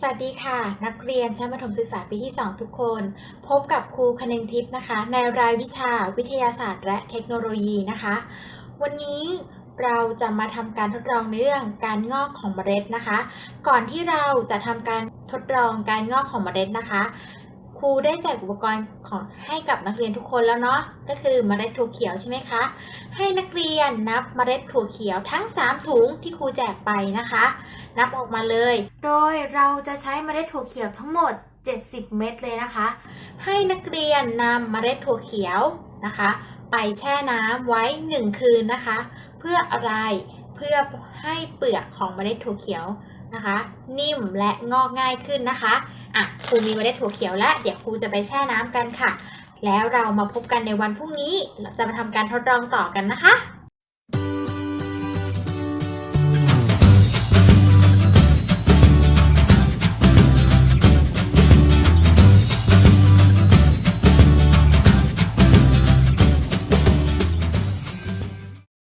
สวัสดีค่ะ นักเรียนชั้นประถมศึกษาปีที่ 2 ทุกคน พบกับครูคนึงทิพย์นะคะ ในรายวิชาวิทยาศาสตร์และเทคโนโลยีนะคะ วันนี้เราจะมาทำการทดลองในเรื่องการงอกของเมล็ดนะคะ ก่อนที่เราจะทำการทดลองการงอกของเมล็ดนะคะ ครูได้แจกอุปกรณ์ของให้กับนักเรียนทุกคนแล้วเนาะก็คือเมล็ดถั่วเขียวใช่ไหมคะให้นักเรียนนับเมล็ดถั่วเขียวทั้ง 3 ถุงที่ครูแจกไปนะคะ นับออกมาเลย โดยเราจะใช้เมล็ดถั่วเขียวทั้งหมด 70 เม็ดเลยนะคะ ให้นักเรียนนำเมล็ดถั่วเขียวนะคะ ไปแช่น้ำไว้ 1 คืนนะคะ เพื่ออะไรเพื่อให้เปลือกของเมล็ดถั่วเขียวนะคะ นิ่มและงอกง่ายขึ้นนะคะอะครูมีเมล็ดถั่วเขียวแล้วเดี๋ยวครูจะไปแช่น้ำกันค่ะ แล้วเรามาพบกันในวันพรุ่งนี้เราจะมาทำการทดลองต่อกันนะคะ